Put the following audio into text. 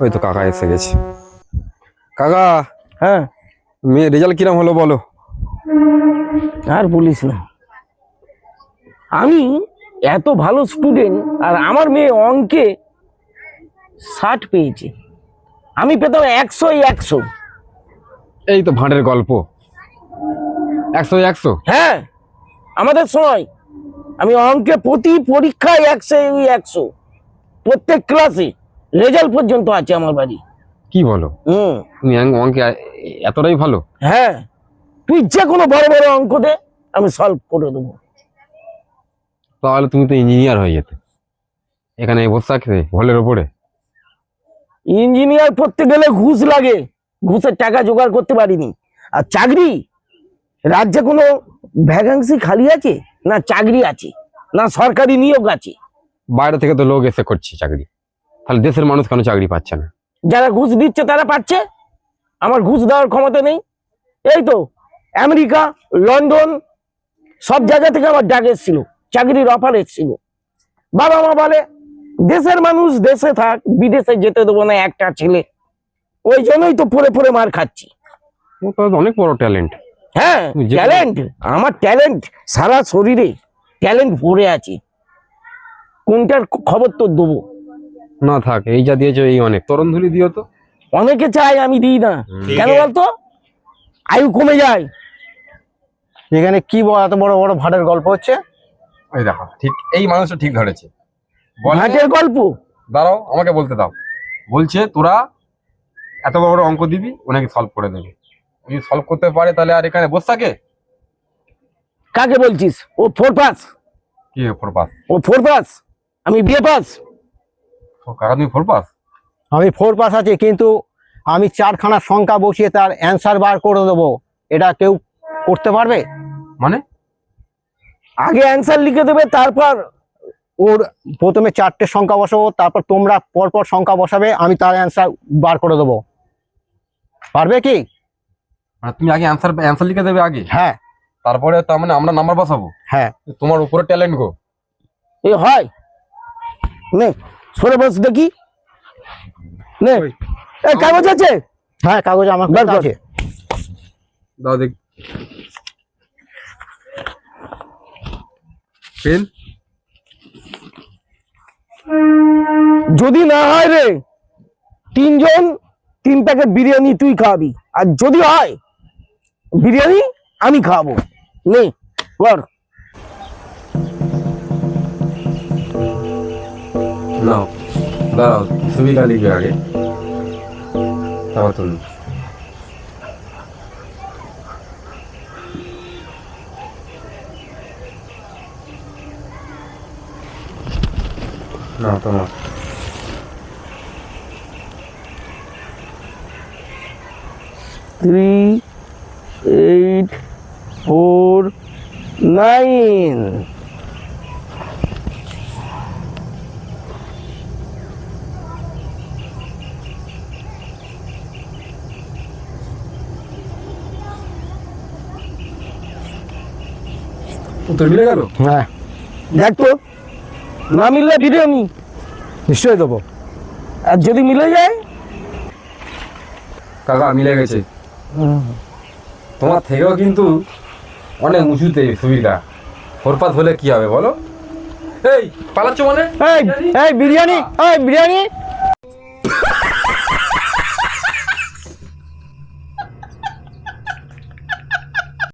ওই তো কাকা এসে গেছে। কাকা হ্যাঁ। মেয়ে রেজাল্ট কিরম হলো বলো? আর বলিস না। আমি এত ভালো স্টুডেন্ট আর আমার মেয়ে অঙ্কে ষাট পেয়েছে। আমি পেতাম একশো একশো। এই তো ভাঁড়ের গল্প। একশো একশো? হ্যাঁ আমাদের সময় আমি অঙ্কে প্রতি পরীক্ষায় একশো একশো। প্রত্যেক ক্লাসে রেজাল্ট পর্যন্ত আছে আমার বাড়ি। কি বলো? হুম। তুমি অঙ্ক- এতটাই ভালো? হ্যাঁ। তুই যে কোনো বড় বড় অঙ্ক দে আমি সলভ করে দেবো। তাহলে তুমি তো ইঞ্জিনিয়ার হয়ে যেতে। এখানে বসে থাকতে হলের ওপরে। ইঞ্জিনিয়ার করতে গেলে ঘুষ লাগে। ঘুষের টাকা জোগাড় করতে পারিনি। আর চাকরি? রাজ্যে কোনো ভ্যাকান্সি খালি আছে? না চাকরি আছে? না সরকারি নিয়োগ আছে? বাইরে থেকে তো লোক এসে করছে চাকরি। তাহলে দেশের মানুষ কেন চাকরি পাচ্ছে না? যারা ঘুষ দিচ্ছে তারা পাচ্ছে। আমার ঘুষ দেওয়ার ক্ষমতা নেই। এই তো আমেরিকা লন্ডন সব জায়গা থেকে আমার ডাক এসেছিল চাকরির অফার এসেছিল। বাবা মা বলে দেশের মানুষ দেশে থাক বিদেশে যেতে দেবো না একটা ছেলে। ওই জন্যই তো পড়ে পড়ে মার খাচ্ছি। অনেক বড় ট্যালেন্ট হ্যাঁ ট্যালেন্ট আমার ট্যালেন্ট সারা শরীরে ট্যালেন্ট ভরে আছে। কোনটার খবর তো দেবো? না থাক এই যা দিয়েছ এই অনেক। তরুণ ধুলি দিও তো। অনেকে চায় আমি দিই না। কেন বলতো? আয়ু কমে যায়। এখানে কি বড় এত বড় বড় ভাটের গল্প হচ্ছে? ওই দেখো ঠিক এই মানুষটা ঠিক ধরেছে। বলে। ঘাটের গল্প? দাঁড়াও আমাকে বলতে দাও। বলছে তোরা এত বড় বড় অঙ্ক দিবি ওনাকে সলভ করে দেবে। যদি সলভ করতে পারে তাহলে আর এখানে বসে থাকে? কাকে বলছিস? ও ফোর পাস কি ফোর পাস ও ফোর পাস আমি বিয়ে পাস কাকা তুমি ফোর পাস আমি ফোর পাস আছি কিন্তু আমি চারখানা সংখ্যা বসিয়ে তার অ্যান্সার বার করে দেবো। এটা কেউ করতে পারবে? মানে? আগে অ্যান্সার লিখে দেবে তারপর ওর প্রথমে চারটে সংখ্যা বসাবো তারপর তোমরা পরপর সংখ্যা বসাবে আমি তার অ্যান্সার বার করে দেবো। পারবে কি? মানে তুমি আগে অ্যান্সার অ্যান্সার লিখে দেবে আগে? হ্যাঁ। তারপরে তার মানে আমরা নাম্বার বসাবো? হ্যাঁ। তোমার উপরে ট্যালেন্ট গো। এ হয়। নে সরে বস দেখি। নে। এ কাগজ আছে? হ্যাঁ কাগজ আমার বার কাছে আছে। দাও দেখ। পেন? যদি না হয় রে তিনজন তিন প্যাকেট বিরিয়ানি তুই খাওয়াবি। আর যদি হয় বিরিয়ানি আমি খাওয়াবো। নে বল। নাও দাঁড়াও সুবিধা লিখবে আগে তারপর তুমি না তোমার থ্রি এইট ফোর নাইন মিলে গেল? হ্যাঁ। দেখ তো। না মিললে বিরিয়ানি নিশ্চয়ই দেবো। আর যদি মিলে যায়? কাকা মিলে গেছে। তোমার থেকেও কিন্তু অনেক উঁচুতে সুবিধা। ফোরপাত হলে কি হবে বলো? এই পালাচ্ছ মানে? এই এই বিরিয়ানি এই বিরিয়ানি।